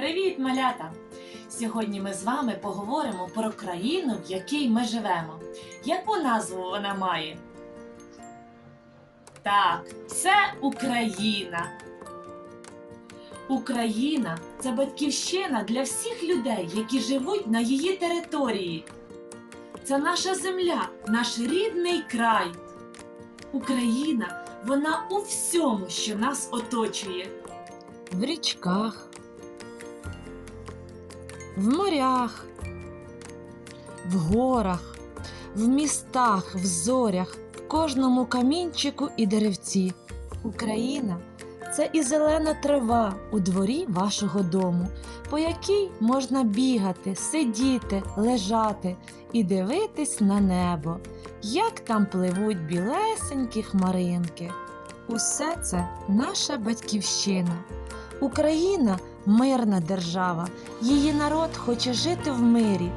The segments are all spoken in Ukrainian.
Привіт, малята! Сьогодні ми з вами поговоримо про країну, в якій ми живемо. Яку назву вона має? Так, це Україна. Україна це батьківщина для всіх людей, які живуть на її території. Це наша земля, наш рідний край. Україна, вона у всьому, що нас оточує. в річках, в морях, в горах, в містах, в зорях, в кожному камінчику і деревці. Україна це і зелена трава у дворі вашого дому, по якій можна бігати, сидіти, лежати і дивитись на небо, як там пливуть білесенькі хмаринки. Усе це наша батьківщина. Україна мирна держава, її народ хоче жити в мирі.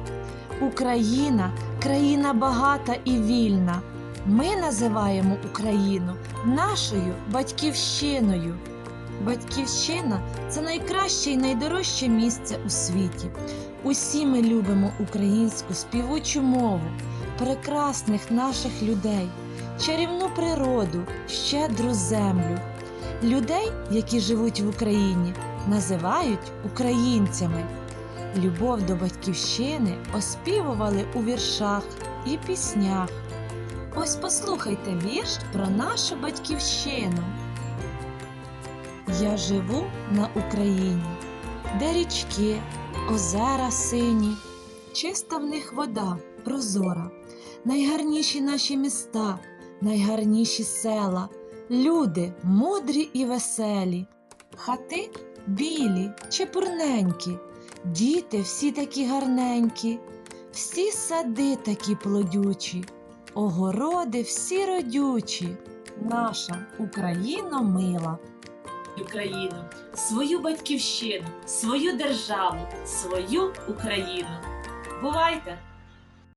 Україна країна багата і вільна. Ми називаємо Україну нашою батьківщиною. Батьківщина це найкраще і найдорожче місце у світі. Усі ми любимо українську співучу мову, прекрасних наших людей, чарівну природу, щедру землю. Людей, які живуть в Україні, називають українцями. Любов до батьківщини оспівували у віршах і піснях. Ось послухайте вірш про нашу батьківщину. Я живу на Україні, де річки, озера сині, чиста в них вода, прозора, найгарніші наші міста, найгарніші села, люди мудрі і веселі, хати білі, чепурненькі, діти всі такі гарненькі, всі сади такі плодючі, огороди всі родючі, наша Україна мила. Україну, свою батьківщину, свою державу, свою Україну. Бувайте!